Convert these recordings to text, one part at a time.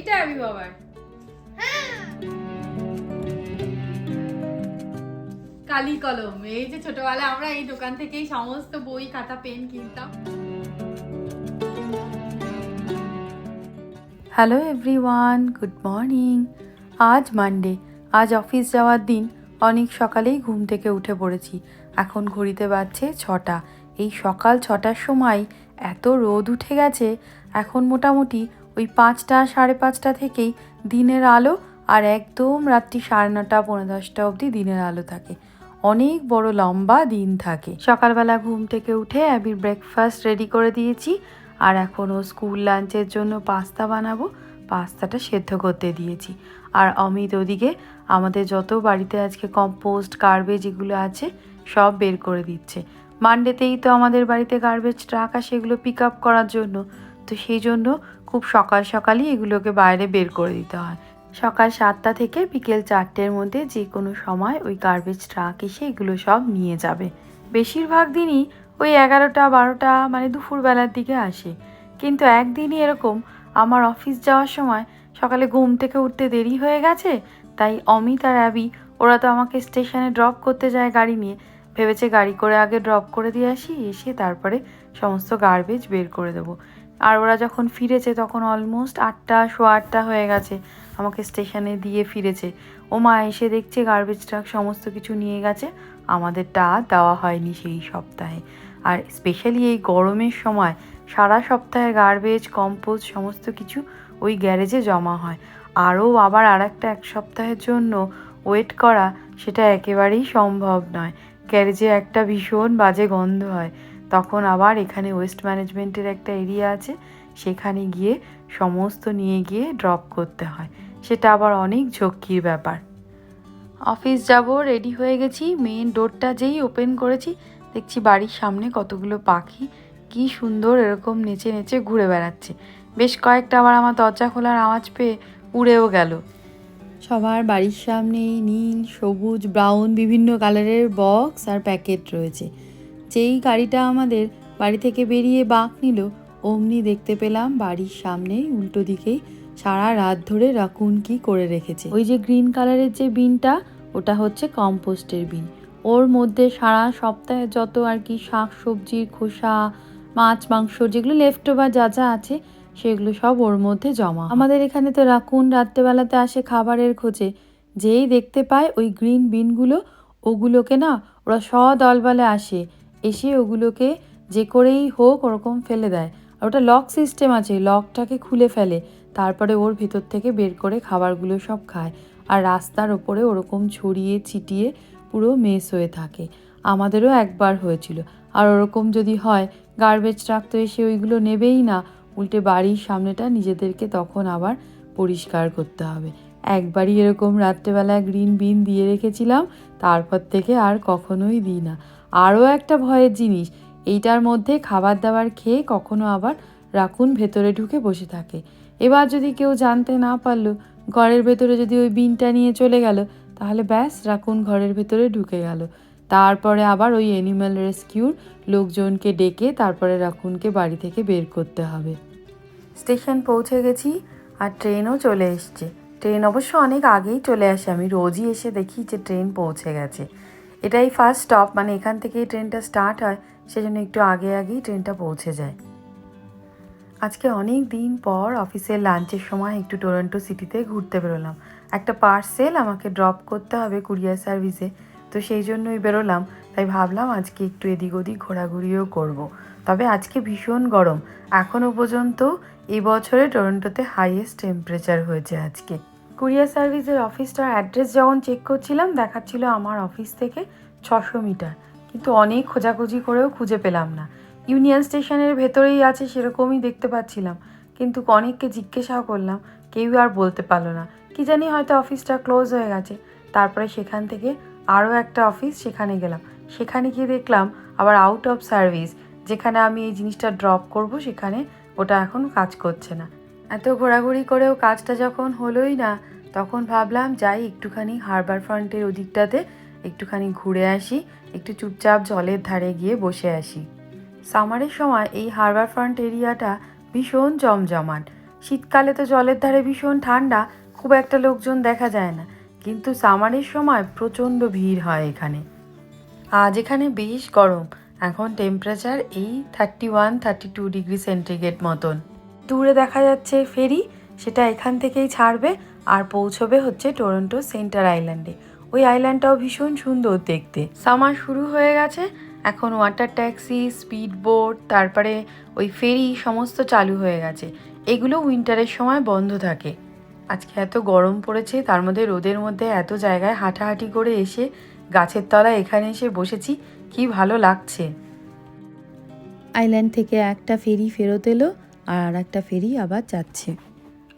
এইটা আমি বাবার। কালি কলম, এই যে ছোটবেলায় আমরা এই দোকান থেকেই সমস্ত বই, খাতা, পেন কিনতাম। হ্যালো এভরিওয়ান গুড মর্নিং আজ মানডে আজ অফিস যাওয়ার দিন, অনেক সকালেই ঘুম থেকে উঠে পড়েছি। এখন ঘড়িতে বাজছে ছটা। এই সকাল ছটার সময় এত রোদ উঠে গেছে, এখন মোটামুটি ওই পাঁচটা, সাড়ে পাঁচটা থেকেই দিনের আলো আর একদম রাত্রি সাড়ে নটা, পৌনে দশটা অবধি দিনের আলো থাকে। অনেক বড় লম্বা দিন থাকে। সকালবেলা ঘুম থেকে উঠে আমি ব্রেকফাস্ট রেডি করে দিয়েছি আর এখন ও স্কুল লাঞ্চের জন্য পাস্তা বানাবো। পাস্তাটা সেদ্ধ করতে দিয়েছি। আর অমিত ওদিকে আমাদের যত বাড়িতে আজকে কম্পোস্ট গার্বেজ এগুলো আছে, সব বের করে দিচ্ছে। মানডেতেই তো আমাদের বাড়িতে গার্বেজ ট্রাক আসে এগুলো পিক আপ করার জন্য। তো সেই জন্য খুব সকাল সকালই এগুলোকে বাইরে বের করে দিতে হয়। সকাল সাতটা থেকে বিকেল চারটের মধ্যে যে কোনো সময় ওই গার্বেজ ট্রাক এসে এগুলো সব নিয়ে যাবে। বেশিরভাগ দিনই ওই এগারোটা, বারোটা মানে দুপুরবেলার দিকে আসে। কিন্তু একদিনই এরকম আমার অফিস যাওয়ার সময় সকালে ঘুম থেকে উঠতে দেরি হয়ে গেছে, তাই অমিত আর অ্যাবি ওরা তো আমাকে স্টেশনে ড্রপ করতে যায় গাড়ি নিয়ে। ভেবেছে গাড়ি করে আগে ড্রপ করে দিয়ে আসি, এসে তারপরে সমস্ত গার্বেজ বের করে দেবো। আর ওরা যখন ফিরেছে তখন অলমোস্ট আটটা, সোয়া আটটা হয়ে গেছে। আমাকে স্টেশনে দিয়ে ফিরেছে। ও মা এসে দেখছে গার্বেজ ট্রাক সমস্ত কিছু নিয়ে গেছে। আমাদেরটা দেওয়া হয়নি সেই সপ্তাহে। আর স্পেশালি এই গরমের সময় সারা সপ্তাহে গার্বেজ কম্পোস্ট সমস্ত কিছু ওই গ্যারেজে জমা হয়। আরও আবার আর একটা এক সপ্তাহের জন্য ওয়েট করা, সেটা একেবারেই সম্ভব নয়। গ্যারেজে একটা ভীষণ বাজে গন্ধ হয়। তখন আবার এখানে ওয়েস্ট ম্যানেজমেন্টের একটা এরিয়া আছে। সেখানে গিয়ে সমস্ত নিয়ে গিয়ে ড্রপ করতে হয়। সেটা আবার অনেক ঝক্কির ব্যাপার। অফিস যাব রেডি হয়ে গেছি। মেন ডোরটা যেই ওপেন করেছি, দেখছি বাড়ির সামনে কতগুলো পাখি। কি সুন্দর এরকম নেচে নেচে ঘুরে বেড়াচ্ছে। বেশ কয়েকটা আবার আমার দরজা খোলার আওয়াজ পেয়ে উড়েও গেল। সবার বাড়ির সামনেই নীল, সবুজ ব্রাউন বিভিন্ন কালারের বক্স আর প্যাকেট রয়েছে। যেই গাড়িটা আমাদের বাড়ি থেকে বেরিয়ে বাঁক নিল, অমনি দেখতে পেলাম বাড়ির সামনেই উল্টো দিকেই সারা রাত ধরে রাকুন কি করে রেখেছে। ওই যে গ্রিন কালারের যে বিনটা, ওটা হচ্ছে কম্পোস্টের বিন। ওর মধ্যে সারা সপ্তাহে যত আর কি শাক সবজির খোসা, মাছ, মাংস যেগুলো লেফট ওভার যা যা আছে, সেগুলো সব ওর মধ্যে জমা। আমাদের এখানে তো রাকুন রাত্রেবেলাতে আসে খাবারের খোঁজে। যেই দেখতে পায় ওই গ্রিন বিনগুলো, ওগুলোকে না ওরা সদলবলে আসে। এসে ওগুলোকে যে করেই হোক ওরকম ফেলে দেয়। আর ওটা লক সিস্টেম আছে লকটাকে খুলে ফেলে। তারপরে ওর ভেতর থেকে বের করে খাবারগুলো সব খায়। আর রাস্তার ওপরে ওরকম ছড়িয়ে ছিটিয়ে পুরো মেস হয়ে থাকে। আমাদেরও একবার হয়েছিল। আর ওরকম যদি হয় গার্বেজ ট্রাক তো এসে ওইগুলো নেবেই না। উল্টে বাড়ির সামনেটা নিজেদেরকে তখন আবার পরিষ্কার করতে হবে। একবারই এরকম রাত্রেবেলা গ্রিন বিন দিয়ে রেখেছিলাম, তারপর থেকে আর কখনোই দিই না। আরও একটা ভয়ের জিনিস, এইটার মধ্যে খাবার দাবার খেয়ে কখনো আবার রাকুন ভেতরে ঢুকে বসে থাকে। এবার যদি কেউ জানতে না পারল, ঘরের ভেতরে যদি ওই বিনটা নিয়ে চলে গেল, তাহলে ব্যাস রাকুন ঘরের ভেতরে ঢুকে গেল। তারপরে আবার ওই অ্যানিম্যাল রেস্কিউর লোকজনকে ডেকে তারপরে রাকুনকে বাড়ি থেকে বের করতে হবে। স্টেশন পৌঁছে গেছি আর ট্রেনও চলে এসছে। ট্রেন অবশ্য অনেক আগেই চলে আসে। আমি রোজই এসে দেখি যে ট্রেন পৌঁছে গেছে। এটাই ফার্স্ট স্টপ মানে এখান থেকেই ট্রেনটা স্টার্ট হয়, সেজন্য একটু আগে আগেই ট্রেনটা পৌঁছে যায়। আজকে অনেক দিন পর অফিসের লাঞ্চের সময় একটু টরন্টো সিটিতে ঘুরতে বেরোলাম। একটা পার্সেল আমাকে ড্রপ করতে হবে কুরিয়ার সার্ভিসে তো সেই জন্যই বেরোলাম। তাই ভাবলাম আজকে একটু এদিক ওদিক ঘোরাঘুরিও করব। তবে আজকে ভীষণ গরম। এখনও পর্যন্ত এবছরে বছরে টরন্টোতে হাইয়েস্ট টেম্পারেচার হয়েছে আজকে। কুরিয়ার সার্ভিসের অফিসটার অ্যাড্রেস যখন চেক করছিলাম, দেখাচ্ছিল আমার অফিস থেকে ছশো মিটার। কিন্তু অনেক খোঁজাখুঁজি করেও খুঁজে পেলাম না। ইউনিয়ন স্টেশনের ভেতরেই আছে সেরকমই দেখতে পাচ্ছিলাম। কিন্তু অনেককে জিজ্ঞাসাও করলাম, কেউ আর বলতে পারল না। কি জানি হয়তো অফিসটা ক্লোজ হয়ে গেছে। তারপরে সেখান থেকে আরও একটা অফিস সেখানে গেলাম। সেখানে গিয়ে দেখলাম আবার আউট অফ সার্ভিস যেখানে আমি এই জিনিসটা ড্রপ করব, সেখানে ওটা এখন কাজ করছে না। এত ঘোরাঘুরি করেও কাজটা যখন হলোই না তখন ভাবলাম যাই একটুখানি হারবার ফ্রন্টের ওদিকটাতে একটুখানি ঘুরে আসি, একটু চুপচাপ জলের ধারে গিয়ে বসে আসি। সামারের সময় এই হারবার ফ্রন্ট এরিয়াটা ভীষণ জমজমাট। শীতকালে তো জলের ধারে ভীষণ ঠান্ডা, খুব একটা লোকজন দেখা যায় না, কিন্তু সামারের সময় প্রচণ্ড ভিড় হয় এখানে। আজ এখানে বেশ গরম, এখন টেম্পারেচার এই thirty one thirty two degree centigrade মতন। দূরে দেখা যাচ্ছে ফেরি, সেটা এখান থেকেই ছাড়বে আর পৌঁছবে হচ্ছে টরন্টো সেন্টার আইল্যান্ডে ওই আইল্যান্ডটাও ভীষণ সুন্দর দেখতে। সামার শুরু হয়ে গেছে এখন ওয়াটার ট্যাক্সি স্পিড বোট তারপরে ওই ফেরি সমস্ত চালু হয়ে গেছে। এগুলো উইন্টারের সময় বন্ধ থাকে। আজকে এত গরম পড়েছে তার মধ্যে রোদের মধ্যে এত জায়গায় হাঁটাহাঁটি করে এসে গাছের তলায় এখানে এসে বসেছি কি ভালো লাগছে। আইল্যান্ড থেকে একটা ফেরি ফেরত এলো আর একটা ফেরি আবার যাচ্ছে।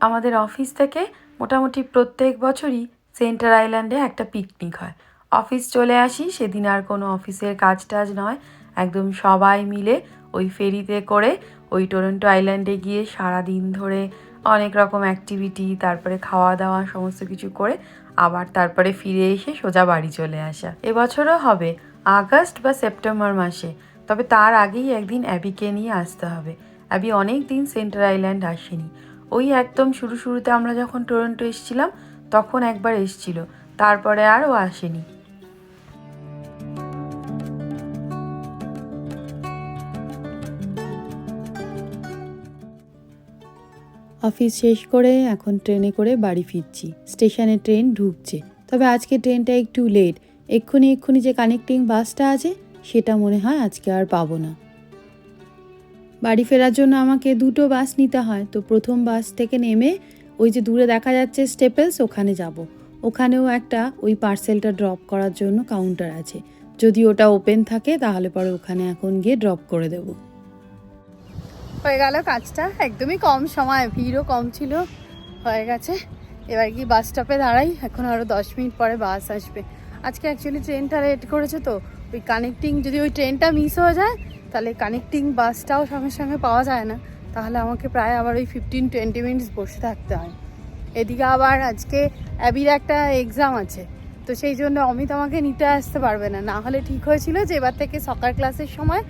আমাদের অফিস থেকে মোটামুটি প্রত্যেক বছরই সেন্টার আইল্যান্ডে একটা পিকনিক হয়। অফিস চলে আসি, সেদিন আর কোনো অফিসের কাজ টাজ নয়। একদম সবাই মিলে ওই ফেরিতে করে ওই টরন্টো আইল্যান্ডে গিয়ে সারা দিন ধরে অনেক রকম অ্যাক্টিভিটি তারপরে খাওয়া দাওয়া সমস্ত কিছু করে আবার তারপরে ফিরে এসে সোজা বাড়ি চলে আসা। এবছরও হবে, আগস্ট বা সেপ্টেম্বর মাসে। তবে তার আগেই একদিন অ্যাবিকে নিয়ে আসতে হবে। অ্যাবি অনেক দিন সেন্টার আইল্যান্ড আসেনি। ওই একদম শুরু শুরুতে আমরা যখন টরন্টো এসেছিলাম, তখন একবার এসছিল। তারপরে আর ও আসেনি। অফিস শেষ করে এখন ট্রেনে করে বাড়ি ফিরছি। স্টেশনে ট্রেন ঢুকছে। তবে আজকে ট্রেনটা একটু লেট। এক্ষুনি এক্ষুনি যে কানেক্টিং বাসটা আছে, সেটা মনে হয় আজকে আর পাবো না। বাড়ি ফেরার জন্য আমাকে দুটো বাস নিতে হয়। তো প্রথম বাস থেকে নেমে ওই যে দূরে দেখা যাচ্ছে স্টেপেলস, ওখানে যাব। ওখানেও একটা ওই পার্সেলটা ড্রপ করার জন্য কাউন্টার আছে। যদি ওটা ওপেন থাকে, তাহলে পরে ওখানে এখন গিয়ে ড্রপ করে দেবো। হয়ে গেল কাজটা। একদমই কম সময়, ভিড়ও কম ছিল। হয়ে গেছে। এবার কি বাস স্টপে দাঁড়াই? এখন আরও দশ মিনিট পরে বাস আসবে। আজকে অ্যাকচুয়ালি ট্রেনটা রেড করেছে তো। ওই কানেক্টিং যদি ওই ট্রেনটা মিস হয়ে যায় তাহলে কানেক্টিং বাসটাও সঙ্গে সঙ্গে পাওয়া যায় না। তাহলে আমাকে প্রায় আবার ওই ফিফটিন টোয়েন্টি মিনিটস বসে থাকতে হয়। এদিকে আবার আজকে অ্যাবির একটা এক্সাম আছে। তো সেই জন্য অমিত আমাকে নিতে আসতে পারবে না। না হলে ঠিক হয়েছিল যে এবার থেকে সকার ক্লাসের সময়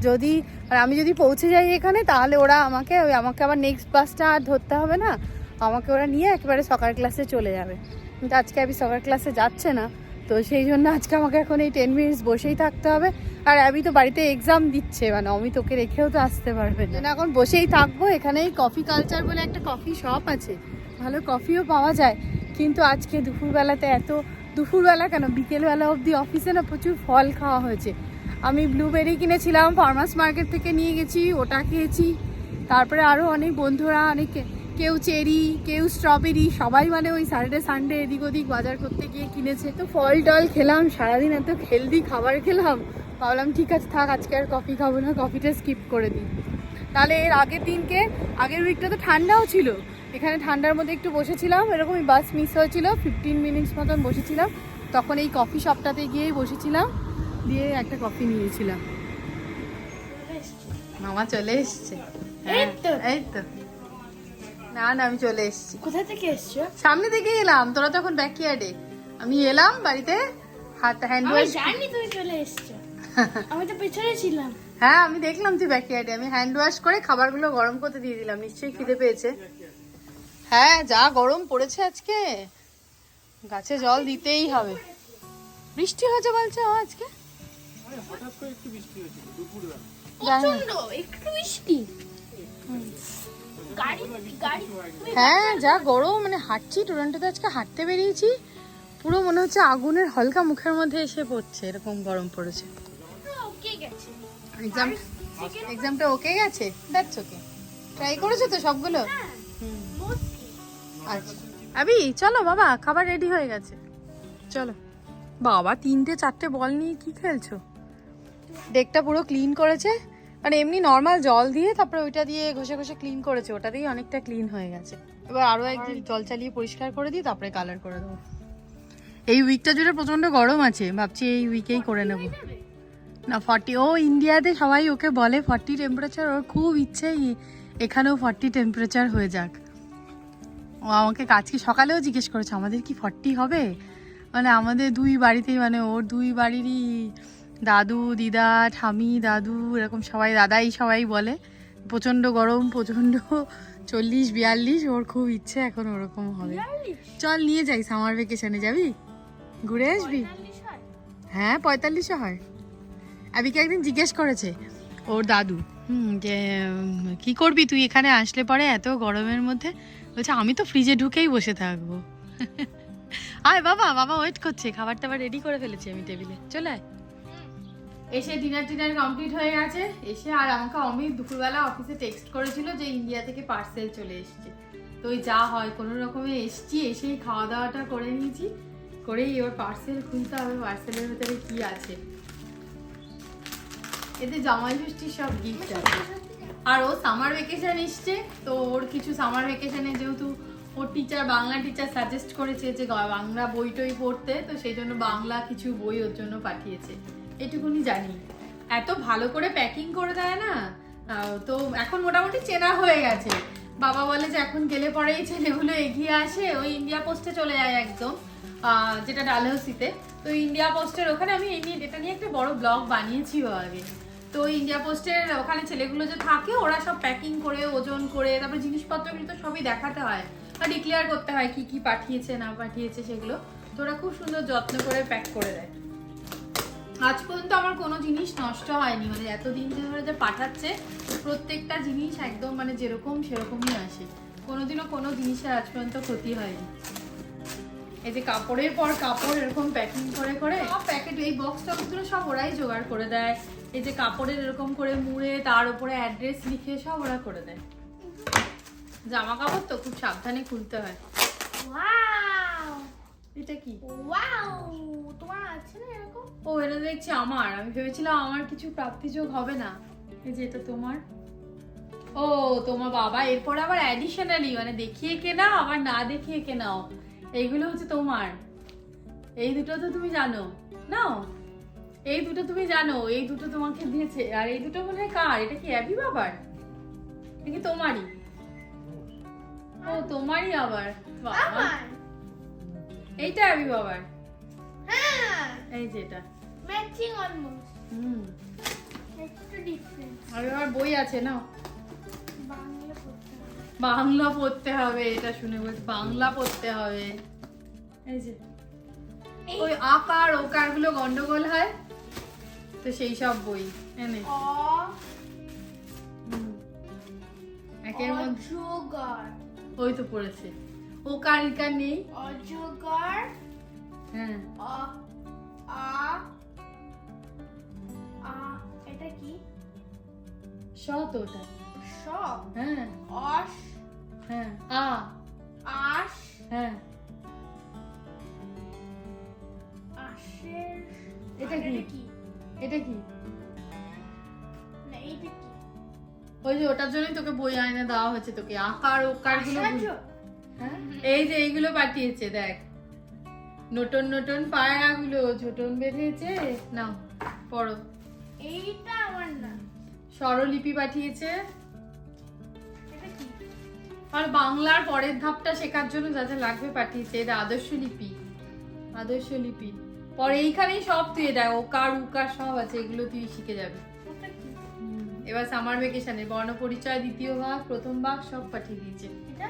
যদি, আর আমি যদি পৌঁছে যাই এখানে, তাহলে ওরা আমাকে ওই, আমাকে আবার নেক্সট বাসটা আর ধরতে হবে না। আমাকে ওরা নিয়ে একেবারে সকার ক্লাসে চলে যাবে। কিন্তু আজকে আমি সকার ক্লাসে যাচ্ছে না। তো সেই জন্য আজকে আমাকে এখন এই টেন মিনিটস বসেই থাকতে হবে। আর আমি তো বাড়িতে এক্সাম দিচ্ছে মানে অমিত ওকে রেখেও তো আসতে পারবে না। এখন বসেই থাকব, এখানেই কফি কালচার বলে একটা কফি শপ আছে। ভালো কফিও পাওয়া যায়। কিন্তু আজকে দুপুরবেলাতে এত, দুপুরবেলা কেন? বিকেলবেলা অবধি অফিসে না প্রচুর ফল খাওয়া হয়েছে। আমি ব্লুবেরি কিনেছিলাম ফার্মার্স মার্কেট থেকে নিয়ে গেছি, ওটা খেয়েছি। তারপরে আরও অনেক বন্ধুরা, অনেক কেউ চেরি কেউ স্ট্রবেরি সবাই মানে ওই স্যাটারডে সানডে এদিক ওদিক বাজার করতে গিয়ে কিনেছে। তো ফল টল খেলাম সারাদিন এত হেলদি খাবার খেলাম। ভাবলাম ঠিক আছে থাক আজকে আর কফি খাব না কফিটা স্কিপ করে দিই। তাহলে এর আগের দিনকে আগের উইকটা তো ঠান্ডাও ছিল। এখানে ঠান্ডার মধ্যে একটু বসেছিলাম এরকমই বাস মিস হয়েছিল ফিফটিন মিনিটস মতন বসেছিলাম। তখন এই কফি শপটাতে গিয়েই বসেছিলাম দিয়ে একটা কফি নিয়েছিলাম। মামা চলে এসছে। এই তো। এই তো। না না আমি চলে এসেছি। কোথা থেকে এসছো? সামনে থেকে এলাম তোরা তখন ব্যাকইয়ার্ডে আমি এলাম বাড়িতে হাত হ্যান্ড ওয়াশ জানি তুমি চলে এসছো। আমি তো পেছনে ছিলাম। হ্যাঁ আমি দেখলাম তুই ব্যাকইয়ার্ডে আমি হ্যান্ড ওয়াশ করে খাবারগুলো গরম করতে দিয়ে দিলাম নিশ্চয়ই খিদে পেয়েছে। হ্যাঁ যা গরম পড়েছে আজকে। গাছে জল দিতেই হবে। বৃষ্টি হয়েছে বলছে আজকে? না। প্রচণ্ড একটু মিষ্টি গাড়ি গাড়ি তুমি হ্যাঁ যা গরম মানে হাঁটছি টুরান্টোতে আজকে হাঁটতে বেরিয়েছি। পুরো মনে হচ্ছে আগুনের হালকা মুখের মধ্যে এসে পড়ছে এরকম গরম পড়েছে। ওকে গেছে। এক্সাম এক্সামটা ওকে গেছে? দ্যাটস ওকে ট্রাই করেছ তো সবগুলো? আচ্ছা। আবি চলো বাবা খাবার রেডি হয়ে গেছে। চলো। বাবা তিনটে চারটে বল নিয়ে কি খেলছো? ডেকটা পুরো ক্লিন করেছে। মানে এমনি নর্মাল জল দিয়ে তারপরে ওইটা দিয়ে ঘষে ঘষে ক্লিন করেছে ওটা ওটাতেই অনেকটা ক্লিন হয়ে গেছে। এবার আরও একদিন জল চালিয়ে পরিষ্কার করে দিই তারপরে কালার করে দেবো। এই উইকটা জুড়ে প্রচণ্ড গরম আছে ভাবছি এই উইকেই করে নেব। না ফর্টি ও ইন্ডিয়াতে সবাই ওকে বলে ফর্টি টেম্পারেচার ওর খুব ইচ্ছে এখানেও ফর্টি টেম্পারেচার হয়ে যাক। ও আমাকে আজকে সকালেও জিজ্ঞেস করেছে আমাদের কি ফর্টি হবে? মানে আমাদের দুই বাড়িতেই মানে ওর দুই বাড়িরই দাদু দিদা ঠামি দাদু এরকম সবাই দাদাই সবাই বলে। প্রচণ্ড গরম প্রচণ্ড চল্লিশ বিয়াল্লিশ ওর খুব ইচ্ছে এখন ওরকম হবে। চল নিয়ে যাই সামার ভেকেশনে যাবি? ঘুরে আসবি? হ্যাঁ। পঁয়তাল্লিশে হয়। আবিকে একদিন জিজ্ঞেস করেছে ওর দাদু যে কি করবি তুই এখানে? আসলে পরে এত গরমের মধ্যে বলছে আমি তো ফ্রিজে ঢুকেই বসে থাকব। আয় বাবা বাবা ওয়েট করছে খাবার টাবার রেডি করে ফেলেছি আমি টেবিলে চলে আয়। এসে ডিনার টিনার কমপ্লিট হয়ে গেছে। এসে আর আমাকে অমিত দুপুরবেলা অফিসে টেক্সট করেছিল যে ইন্ডিয়া থেকে পার্সেল চলে এসছে। তো ওই যা হয়, কোনো রকমে এসছি, এসেই খাওয়া দাওয়াটা করে নিয়েছি। করেই এবার পার্সেল খুলতে হবে পার্সেলের ভেতরে কি আছে? এতে জামাই ষষ্ঠীর সব গিফট আছে। আর ও সামার ভেকেশন এসছে, তো ওর কিছু সামার ভেকেশনে যেহেতু ওর টিচার বাংলা টিচার সাজেস্ট করেছে যে বাংলা বই টই পড়তে, তো সেই জন্য বাংলা কিছু বই ওর জন্য পাঠিয়েছে। এটুকুনি জানি। এত ভালো করে প্যাকিং করে দেয় না তো এখন মোটামুটি চেনা হয়ে গেছে। বাবা বলে যে এখন গেলে পরে এই ছেলেগুলো এগিয়ে আসে, ওই ইন্ডিয়া পোস্টে চলে যায় একদম যেটা ডালহৌসিতে। তো ইন্ডিয়া পোস্টের ওখানে আমি এই নিয়ে এটা নিয়ে একটা বড় ব্লগ বানিয়েছিও আগে। তো ইন্ডিয়া পোস্টের ওখানে ছেলেগুলো যে থাকে, ওরা সব প্যাকিং করে, ওজন করে, তারপরে জিনিসপত্রগুলো তো সবই দেখাতে হয়। বা ডিক্লেয়ার করতে হয় কি কি পাঠিয়েছে, না পাঠিয়েছে সেগুলো। তো ওরা খুব সুন্দর যত্ন করে প্যাক করে দেয়। আজ পর্যন্ত আমার কোনো জিনিস নষ্ট হয়নি। মানে এতদিন ধরে যে পাঠাচ্ছে, প্রত্যেকটা জিনিস একদম মানে যেরকম সেরকমই আসে। কোনোদিনও কোনো জিনিসের আজ পর্যন্ত ক্ষতি হয়নি। এই যে কাপড়ের পর কাপড় এরকম প্যাকিং করে করে সব প্যাকেট এই বক্স টক্সগুলো সব ওরাই জোগাড় করে দেয়। এই যে কাপড়ের এরকম করে মুড়ে, তার উপরে অ্যাড্রেস লিখে সব ওরা করে দেয়। জামা কাপড় তো খুব সাবধানে খুলতে হয়। এটা কি? ওয়াও তোমার আছে না এরকম? ও এটা দেখছি আমার। আমি ভেবেছিলাম আমার কিছু প্রাপ্তিযোগ হবে না। এই যে এটা তোমার। ও তোমার বাবা। এরপর আবার অ্যাডিশনালি মানে দেখিয়ে কেনাও আবার না দেখিয়ে কেনাও। এইগুলো হচ্ছে তোমার। এই দুটো তো তুমি জানো। নাও। এই দুটো তুমি জানো। এই দুটো তোমাকে দিয়েছে। আর এই দুটো মনে হয় কার? এটা কি অ্যাবি বাবার? এটা কি তোমারই? ও তোমারই আবার। বাবা এইটা অ্যাবি বাবার। হ্যাঁ। এই যে এটা। ম্যাচিং অলমোস্ট হুম। একটু আর বই আছে না বাংলা পড়তে হবে। বাংলা পড়তে হবে এটা শুনে বলছি বাংলা পড়তে হবে। এই যে। ওই আকার ওকারগুলো গন্ডগোল হয়? তো সেই সব বই। এনে। একের মধ্যে ওই তো পড়েছে। ওকার ইকার নেই। অজগর হ্যাঁ। অ আ আ এটা কি? স তো ওটা। স হ্যাঁ। অস? হ্যাঁ। আ। হ্যাঁ। আশের এটা কি? এটা কি? না এটা কি? ওই যে ওটার জন্যই তোকে বই আয়না দেওয়া হয়েছে তোকে আকার ওকারগুলো? এই যে এইগুলো পাঠিয়েছে দেখ। নতুন নতুন পায়রাগুলো ঝোটন বেঁধেছে। নাও পড়ো। এইটা আমার না। স্বরলিপি পাঠিয়েছে। আর বাংলার পরের ধাপটা শেখার জন্য যা যা লাগবে পাঠিয়েছে। এটা আদর্শ লিপি। আদর্শ লিপি। পরে এইখানেই সব তুই দেখ ওকার উকার সব আছে এগুলো তুই শিখে যাবি। এবার সামার ভেকেশনে বর্ণ পরিচয় দ্বিতীয় ভাগ প্রথম ভাগ সব পাঠিয়ে দিয়েছে। এটা?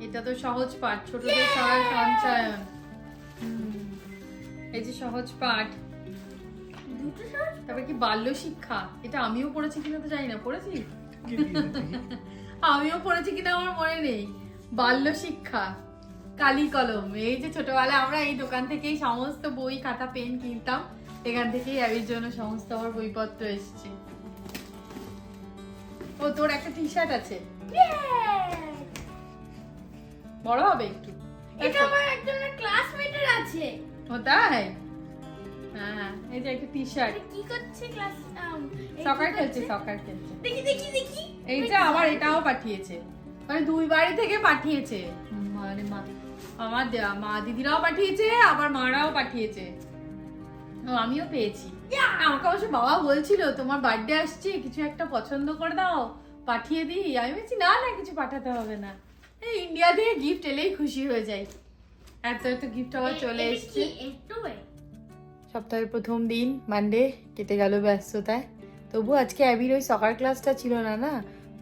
এটা তো সহজ পাঠ ছোটদের সবাই সঞ্চয়ন। এই যে সহজ পাঠ। তারপরে কি বাল্য শিক্ষা? এটা আমিও পড়েছি কিনা তো জানি না পড়েছি? আমিও পড়েছি কিনা আমার মনে নেই। বাল্য শিক্ষা কালি কলম। এই যে ছোটবেলায় আমরা এই দোকান থেকেই সমস্ত বই খাতা পেন কিনতাম। এখান থেকেই অ্যাবির জন্য সমস্ত আমার বইপত্র এসছে। ও তোর একটা টি শার্ট আছে! বড় হবে একটু। এটা আমার একজনের ক্লাসমেটের আছে। ও তাই? হ্যাঁ এই যে একটা টি শার্ট কি করছে ক্লাস সকার খেলছে সকার খেলছে। দেখি দেখি দেখি। এইটা আবার এটাও পাঠিয়েছে। মানে দুই বাড়ি থেকে পাঠিয়েছে। মানে মা আমার মা দিদিরাও পাঠিয়েছে আবার মারাও পাঠিয়েছে। ও, আমিও পেয়েছি। আমাকে অবশ্য বাবা বলছিল তোমার বার্থডে আসছে কিছু একটা পছন্দ করে দাও পাঠিয়ে দিই। আমি বলছি না না কিছু পাঠাতে হবে না। এই ইন্ডিয়া থেকে গিফট এলেই খুশি হয়ে যাই। এত এত গিফট আবার চলে এসছে। সপ্তাহের প্রথম দিন মানডে কেটে গেল ব্যস্ততায়। তবু আজকে অ্যাবির ওই সকার ক্লাসটা ছিল না না?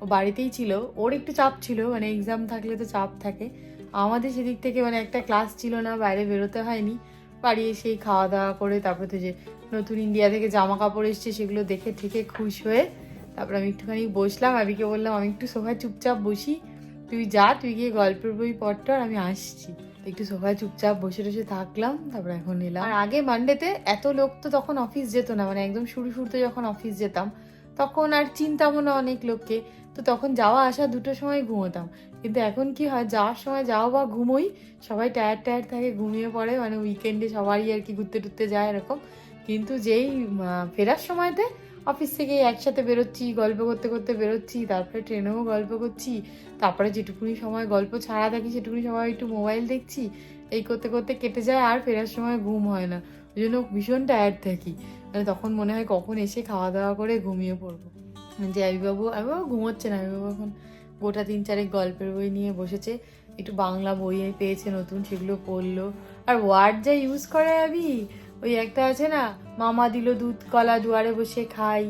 ও বাড়িতেই ছিল। ওর একটু চাপ ছিল মানে এক্সাম থাকলে তো চাপ থাকে। আমাদের সেদিক থেকে মানে একটা ক্লাস ছিল না বাইরে বেরোতে হয়নি। বাড়ি এসেই খাওয়া দাওয়া করে তারপরে তো যে নতুন ইন্ডিয়া থেকে জামা কাপড় এসছে সেগুলো দেখে থেকে খুশ হয়ে তারপর আমি একটুখানি বসলাম। আবিকে বললাম আমি একটু সোফায় চুপচাপ বসি। তুই যা, তুই গিয়ে গল্পের বই পড়তো আর আমি আসছি। একটু সোফায় চুপচাপ বসে বসে থাকলাম, তারপর এখন এলাম। আর আগে মানডেতে এত লোক তো তখন অফিস যেত না মানে একদম শুরু শুরুতে যখন অফিস যেতাম, তখন আর চিনতামও না অনেক লোককে। তো তখন যাওয়া আসা দুটোর সময় ঘুমোতাম। কিন্তু এখন কি হয়, যাওয়ার সময় যাও বা ঘুমোই, সবাই টায়ার টায়ার থাকে, ঘুমিয়ে পড়ে মানে উইকেন্ডে সবারই আর কি ঘুরতে টুরতে যায় এরকম। কিন্তু যেই ফেরার সময়তে অফিস থেকে একসাথে বেরোচ্ছি, গল্প করতে করতে বেরোচ্ছি, তারপরে ট্রেনেও গল্প করছি, তারপরে যেটুকুনি সময় গল্প ছাড়া থাকি, সেটুকুনি সময় একটু মোবাইল দেখছি, এই করতে করতে কেটে যায় আর ফেরার সময় ঘুম হয় না। ওই জন্য ভীষণ টায়ার্ড থাকি। মানে তখন মনে হয় কখন এসে খাওয়া দাওয়া করে ঘুমিয়ে পড়ব। যে আবিবাবু আবিবাবু ঘুমোচ্ছে না, আবিবাবু এখন গোটা তিন চারেক গল্পের বই নিয়ে বসেছে। একটু বাংলা বই পেয়েছে নতুন, সেগুলো পড়ল। আর ওয়ার্ড যা ইউজ করে আবি ওই একটা আছে না, মামা দিল দুধ কলা দুয়ারে বসে খাই,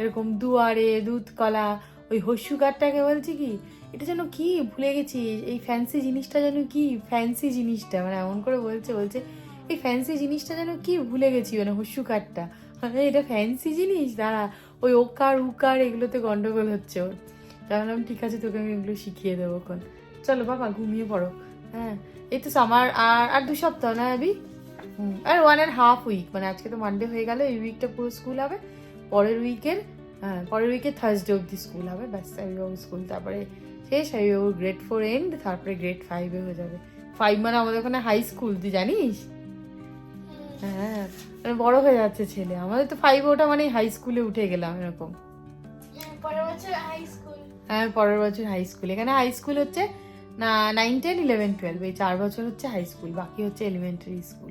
এরকম দুয়ারে দুধ কলা, ওই হস্যু কাঠটাকে বলছি কি, এটা যেন কি ভুলে গেছি, এই ফ্যান্সি জিনিসটা যেন কি ফ্যান্সি জিনিসটা মানে এমন করে বলছে বলছে, এই ফ্যান্সি জিনিসটা যেন কি ভুলে গেছি মানে হস্যু কাঠটা। মানে এটা ফ্যান্সি জিনিস? দাঁড়া, ওই ওকার উকার এগুলোতে গন্ডগোল হচ্ছে ওর। তাই বললাম ঠিক আছে, তোকে আমি এগুলো শিখিয়ে দেবো এখন। চলো বাবা, ঘুমিয়ে পড়ো। হ্যাঁ এই তো সামার, আর আর দু সপ্তাহ না, আবি? আর ওয়ান অ্যান্ড হাফ উইক মানে আজকে তো মানডে হয়ে গেল এই উইকটা পুরো স্কুল হবে। পরের উইকের হ্যাঁ পরের উইকে থার্সডে অব্দি স্কুল হবে ব্যাস সাইবাবু স্কুল তারপরে শেষ সাইবাবু গ্রেড ফোর এন্ড তারপরে গ্রেড ফাইভে হয়ে যাবে। ফাইভ মানে আমাদের ওখানে হাই স্কুল তুই জানিস? হ্যাঁ মানে বড় হয়ে যাচ্ছে ছেলে। আমাদের তো ফাইভ ওটা মানে হাই স্কুলে উঠে গেলাম এরকম। পরের বছর হাই স্কুল হ্যাঁ পরের বছর হাই স্কুল এখানে হাই স্কুল হচ্ছে না নাইন টেন ইলেভেন টুয়েলভ এই চার বছর হচ্ছে হাই স্কুল বাকি হচ্ছে এলিমেন্টারি স্কুল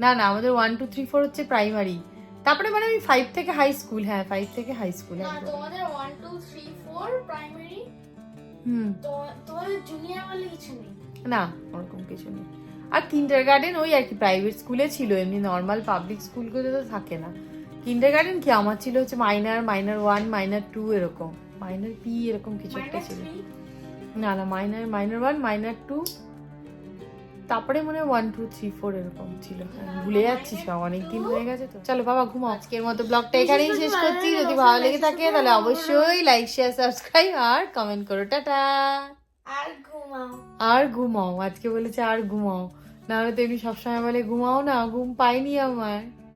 না না আমাদের ওয়ান টু থ্রি ফোর হচ্ছে প্রাইমারি তারপরে মানে আমি ফাইভ থেকে হাই স্কুল হ্যাঁ ফাইভ থেকে হাই স্কুল না তোমাদের one two three four primary হুম। তোমাদের জুনিয়র বলে কিছু নেই? না ওরকম কিছু নেই। আর কিন্ডার গার্ডেন ওই আর কি প্রাইভেট স্কুলে ছিল এমনি নর্মাল পাবলিক স্কুলগুলোতে তো থাকে না। কিন্ডার গার্ডেন কি আমার ছিল হচ্ছে minor minor one minor two এরকম। মাইনার পি এরকম কিছু একটা ছিল। না না minor minor one minor two তারপরে মনে হয় ওয়ান টু থ্রি ফোর এরকম ছিল। ভুলে যাচ্ছি সব অনেকদিন হয়ে গেছে তো। চলো বাবা ঘুমাও। আজকের মতো ব্লগটা এখানেই শেষ করছি। যদি ভালো লেগে থাকে তাহলে অবশ্যই লাইক শেয়ার সাবস্ক্রাইব আর কমেন্ট করো। টাটা। আর ঘুমাও। আর ঘুমাও। আজকে বলেছে আর ঘুমাও। না হলে তো এমনি সবসময় বলে ঘুমাও না ঘুম পাইনি আমার।